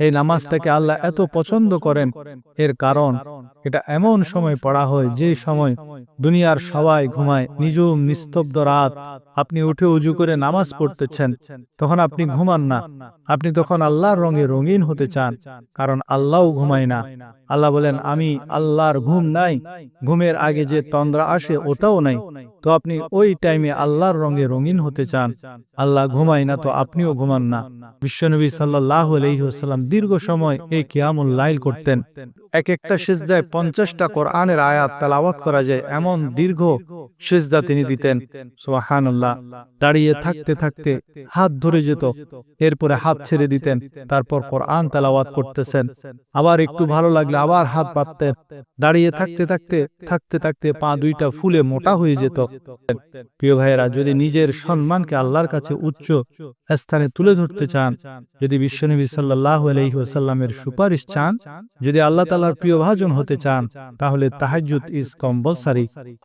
এই নামাজটাকে আল্লাহ এত পছন্দ করেন। এর কারণ এটা এমন সময় পড়া হয় যে সময় দুনিয়ার সবাই ঘুমায় নিজুম নিস্তব্ধ রাত। আপনি উঠে উজু করে নামাজ পড়তেছেন। তখন আপনি ঘুমান না। আপনি তখন আল্লাহর রঙে রঙিন হতে চান। কারণ আল্লাহও ঘুমায় না। আল্লাহ বলেন আমি আল্লাহর ঘুম নাই। ঘুমের আগে যে তন্দ্রা আসে ওটাও নাই। তো আপনি ওই টাইমে আল্লাহর রঙে রঙিন হতে চান। আল্লাহ ঘুমায় না তো আপনিও ঘুমান না বিশ্বনবী সাল্লাহ আলহিহাস্লাম দীর্ঘ সময় এই কিয়ামুল লাইল করতেন। এক একটা সেজদায় পঞ্চাশটা কোরআনের আয়াত তালাওয়াত করা যায়, এমন দীর্ঘ সেজদা তিনি দিতেন। সোহানুল্লাহ দাঁড়িয়ে থাকতে থাকতে হাত ধরে যেত। এরপরে হাত ছেড়ে দিতেন। তারপর কোরআন তালাওয়াত করতেছেন। আবার একটু ভালো লাগলে আবার হাত পাততেন দাঁড়িয়ে থাকতে থাকতে থাকতে থাকতে পা দুইটা ফুলে মোটা হয়ে যেত। প্রিয় ভাইয়েরা, যদি নিজের সম্মানকে আল্লাহর কাছে উচ্চ স্থানে তুলে ধরতে চান, যদি বিশ্বনবী সাল্লাহ আলহিহাসাল্লামের সুপারিশ চান, যদি আল্লাহ তালার প্রিয় ভাজন হতে চান, তাহলে তাহাজুদ ইজ কম্পালসারি।